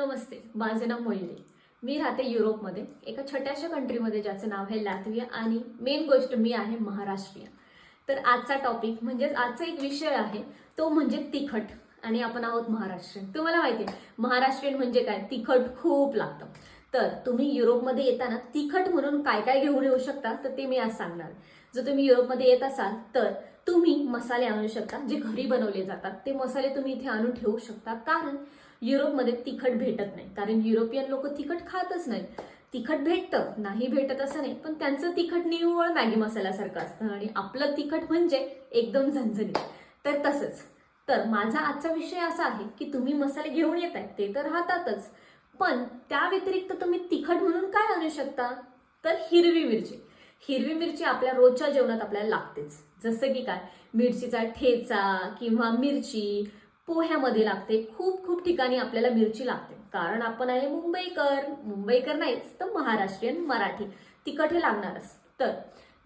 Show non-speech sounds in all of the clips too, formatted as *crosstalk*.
नमस्ते माझे नाव मोहिनी. मी राहते युरोपमध्ये. एका छोट्याशा कंट्रीमध्ये ज्याचं नाव आहे लॅथविया आणि मेन गोष्ट मी आहे महाराष्ट्रीयन. तर आजचा टॉपिक म्हणजेच आजचा एक विषय आहे तो म्हणजे तिखट. आणि आपण आहोत महाराष्ट्रीयन. तुम्हाला माहिती आहे महाराष्ट्रीयन म्हणजे काय? तिखट खूप लागतं. तर तुम्ही युरोपमध्ये येताना तिखट म्हणून काय काय घेऊन येऊ शकता? तर ते मी आज सांगणार. जर तुम्ही युरोपमध्ये येत असाल तर तुम्ही मसाले आणू शकता जे घरी बनवले जातात. ते मसाले तुम्ही इथे आणून ठेवू शकता. कारण युरोपमध्ये तिखट भेटत नाही. कारण युरोपियन लोक तिखट खातच नाही. तिखट भेटतं नाही भेटत असं नाही. पण त्यांचं तिखट निव्वळ मॅगी मसाल्यासारखं असतं. आणि आपलं तिखट म्हणजे एकदम झणझणीत. तर तसंच. तर माझा आजचा विषय असा आहे की तुम्ही मसाले घेऊन येत आहे ते तर राहतातच. पण त्या व्यतिरिक्त तुम्ही तिखट म्हणून काय आणू शकता? तर हिरवी मिरची. हिरवी मिरची आपल्या रोजच्या जेवणात आपल्याला लागतेच. जसं की काय? मिरचीचा ठेचा किंवा मिरची पोह्यामध्ये लागते. खूप खूप ठिकाणी आपल्याला मिरची लागते. कारण आपण आहे मुंबईकर. मुंबईकर नाहीच तर महाराष्ट्रीयन मराठी. तिखट हे लागणारच. तर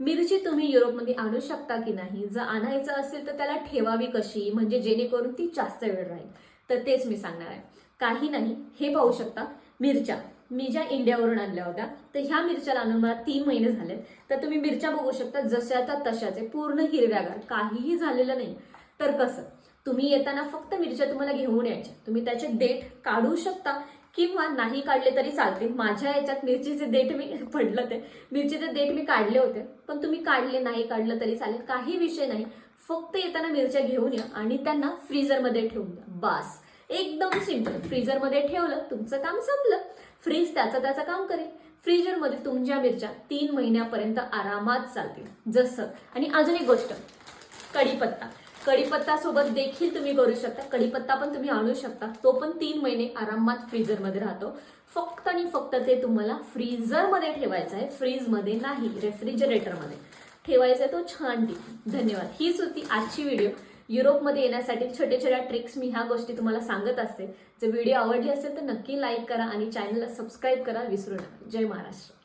मिरची तुम्ही युरोपमध्ये आणू शकता की नाही? जर आणायचं असेल तर त्याला ठेवावी कशी? म्हणजे जेणेकरून ती जास्त वेळ राहील. तर तेच मी सांगणार आहे. काही नाही हे पाहू शकता मिरच्या. मी ज्या इंडियावरून आणल्या होत्या तर ह्या मिरच्या आणून मला तीन महिने झाले तर तुम्ही मिरच्या बघू शकता जशाच्या तशाचे पूर्ण हिरव्यागार काहीही झालेलं नाही. तर कसं? तुम्ही येताना फक्त मिरच्या तुम्हाला घेऊन यायच्या. तुम्ही त्याचे देठ काढू शकता किंवा नाही काढले तरी चालते माझ्या याच्यात मिरचीचे देठ मी *laughs* पडलं ते. मिरचीचे देठ मी काढले होते. पण तुम्ही काढले नाही काढलं तरी चालेल. काही विषय नाही. फक्त येताना मिरच्या घेऊन या आणि त्यांना फ्रीजरमध्ये ठेवून द्या. बास. एकदम सिंपल फ्रीजरमध्ये ठेवलं तुमचं काम संपलं. फ्रीज त्याचं त्याचं काम करेल. फ्रीजरमध्ये तुमच्या मिरच्या तीन महिन्यापर्यंत आरामात चालतील. जसं. आणि अजून एक गोष्ट. कढीपत्ता. कढीपत्ता सोबत देखील तुम्ही करू शकता. कढीपत्ता पण तुम्ही आणू शकता. तो पण तीन महिने आरामात फ्रीजरमध्ये राहतो. फक्त आणि फक्त ते तुम्हाला फ्रीजरमध्ये ठेवायचं आहे. फ्रीजमध्ये नाही. रेफ्रिजरेटरमध्ये. ठेवायचा आहे तो छान टिक धन्यवाद. हीच होती आजची व्हिडिओ युरोपमध्ये येण्यासाठी छोट्या छोट्या ट्रिक्स मी ह्या गोष्टी तुम्हाला सांगत असते. जर व्हिडिओ आवडली असेल तर नक्की लाईक करा आणि चॅनलला सबस्क्राईब करा. विसरू नका. जय महाराष्ट्र.